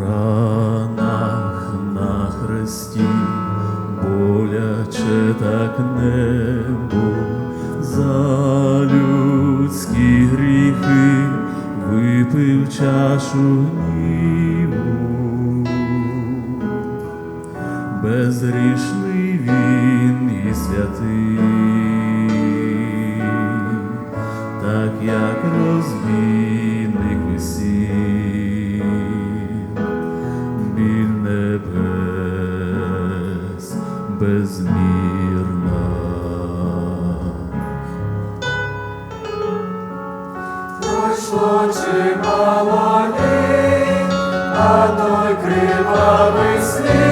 ранах на хресті, боляче так небо за людські гріхи випив чашу гніву. безрішний він безмірна. Пройшло чимало літ, а той кривавий слід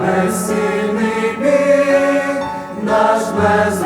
безсильний бій, наш безрозсудний